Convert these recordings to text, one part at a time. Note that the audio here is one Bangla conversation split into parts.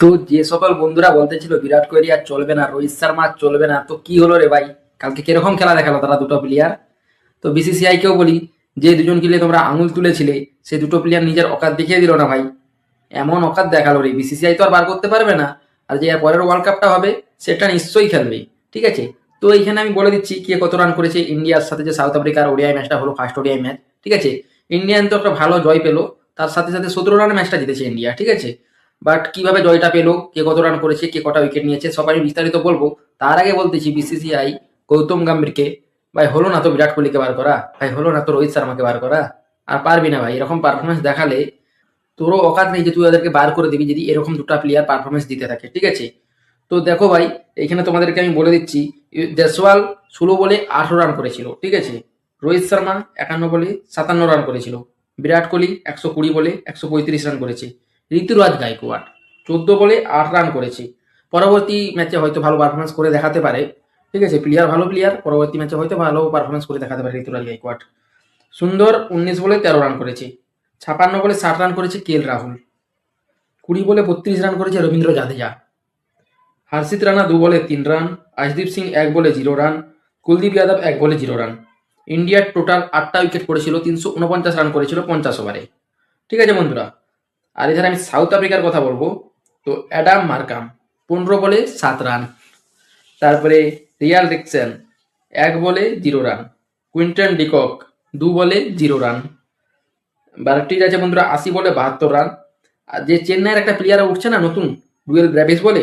তো যে সকল বন্ধুরা বলতেছিল বিরাট কোহলি আর চলবে না, রোহিত শর্মা চলবে না। তো কি হলো রে ভাই? কালকে কীরকম খেলা দেখাল তারা দুটো প্লেয়ার তো বিসিসিআই কেও বলি, যে দুজন কিলে তোমরা আঙুল তুলেছিলে সেই দুটো প্লেয়ার নিজের অকাত দেখিয়ে দিল না ভাই। এমন অকাত দেখাল রে। বিসিসিআই তো আর বার করতে পারবে না। আর যে পরের ওয়ার্ল্ড কাপটা হবে, সেটা নিশ্চয়ই খেলবে। ঠিক আছে? তো এইখানে আমি বলে দিচ্ছি কে কত রান করেছে। ইন্ডিয়ার সাথে যে সাউথ আফ্রিকার ওডিআই ম্যাচটা হলো ফার্স্ট ওডিআই ম্যাচ ঠিক আছে? ইন্ডিয়ান তো একটা ভালো জয় পেল। তার সাথে সাথে সতেরো রানের ম্যাচটা জিতেছে ইন্ডিয়া ঠিক আছে? বাট কীভাবে জয়টা পেল? কে কত রান করেছে? কে কটা উইকেট নিয়েছে? সবাই বিস্তারিত বলব। তার আগে বলতেছি বিসিসিআই গৌতম গম্ভীরকে। ভাই, হলো না তো বিরাট কোহলিকে বার করা? ভাই, হলো না তো রোহিত শর্মাকে বার করা? আর পারবি না ভাই, এরকম পারফরমেন্স দেখালে তোরও অকাত নেই যে তুই ওদেরকে বার করে দিবি যদি এরকম দুটো প্লেয়ার পারফরমেন্স দিতে থাকে, ঠিক আছে? তো দেখো ভাই, এখানে তোমাদেরকে আমি বলে দিচ্ছি দেশওয়াল ষোলো বলে আঠারো রান করেছিল, ঠিক আছে? রোহিত শর্মা একান্ন বলে সাতান্ন রান করেছিল। বিরাট কোহলি একশো কুড়ি বলে একশো পঁয়ত্রিশ রান করেছে। ঋতুরাজ গাইকোয়াড। চোদ্দ বলে আট রান করেছে। পরবর্তী ম্যাচে হয়তো ভালো পারফরমেন্স করে দেখাতে পারে। ঠিক আছে প্লেয়ার ভালো প্লেয়ার পরবর্তী ম্যাচে হয়তো ভালো পারফরমেন্স করে দেখাতে পারে ঋতুরাজ গাইকোয়াড। সুন্দর উনিশ বলে তেরো রান করেছে। ছাপান্ন বলে ষাট রান করেছে কে এল রাহুল। কুড়ি বলে বত্রিশ রান করেছে রবীন্দ্র জাদেজা। হর্ষিত রানা দু বলে তিন রান আশদীপ সিং এক বলে জিরো রান, কুলদীপ যাদব এক বলে জিরো রান। ইন্ডিয়ার টোটাল আটটা উইকেট পড়েছিল তিনশো উনপঞ্চাশ রান করেছিল পঞ্চাশ ওভারে ঠিক আছে বন্ধুরা আর এছাড়া আমি সাউথ আফ্রিকার কথা বলব। তো অ্যাডাম মার্কাম, পনেরো বলে সাত রান। তারপরে রিয়াল রিকসেন এক বলে জিরো রান। কুইন্টন ডিকক, দু বলে জিরো রান। বারটিজ আছে বন্ধুরা, আশি বলে বাহাত্তর রান। আর যে চেন্নাইয়ের একটা প্লেয়ার উঠছে না, নতুন, ডুয়েল ব্র্যাভিস বলে,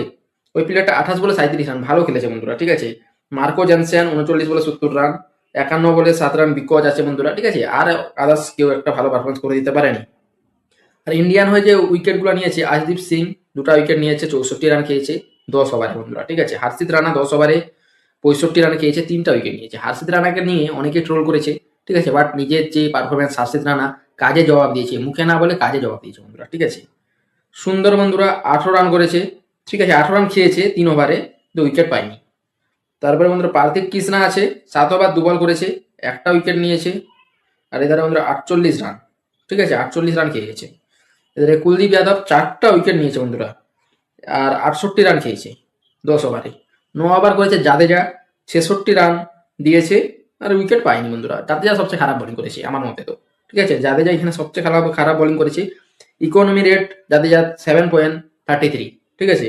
ওই প্লেয়ারটা আঠাশ বলে সাঁত্রিশ রান, ভালো খেলেছে বন্ধুরা, ঠিক আছে। মার্কো জেনসেন, উনচল্লিশ বলে সত্তর রান, একান্ন বলে সাত রান বিকজ আছে বন্ধুরা, ঠিক আছে। আর আদার্স কেউ একটা ভালো পারফরমেন্স করে দিতে পারেনি। আর ইন্ডিয়ান হয়ে যে উইকেটগুলো নিয়েছে আশদীপ সিং দুটো উইকেট নিয়েছে, চৌষট্টি রান খেয়েছে, দশ ওভারে বন্ধুরা, ঠিক আছে? হার্ষিত রানা দশ ওভারে পঁয়ষট্টি রান খেয়েছে, তিনটা উইকেট নিয়েছে। হার্ষিত রানাকে নিয়ে অনেকে ট্রোল করেছে, ঠিক আছে? বাট নিজের যে পারফরমেন্স হার্ষিত রানা কাজে জবাব দিয়েছে, মুখে না বলে কাজে জবাব দিয়েছে বন্ধুরা, ঠিক আছে? সুন্দর বন্ধুরা, আঠেরো রান করেছে, ঠিক আছে? আঠেরো রান খেয়েছে, তিন ওভারে দু উইকেট পায়নি। তারপরে বন্ধুরা, পার্থিব কৃষ্ণা আছে, সাত ওভার দু বল করেছে, একটা উইকেট নিয়েছে, আর এধারে বন্ধুরা, আটচল্লিশ রান ঠিক আছে? আটচল্লিশ রান খেয়ে গেছে। এধারে কুলদীপ যাদব চারটা উইকেট নিয়েছে বন্ধুরা। আর আটষট্টি রান খেয়েছে, দশ ওভারে ন ওভার করেছে জাদেজা, ছেষট্টি রান দিয়েছে, আর উইকেট পায়নি বন্ধুরা। জাদেজা সবচেয়ে খারাপ বোলিং করেছে, আমার মতে তো। ঠিক আছে? জাদেজা এখানে সবচেয়ে খারাপ খারাপ বোলিং করেছে। Economy rate Jadeja seven point thirty three ঠিক আছে?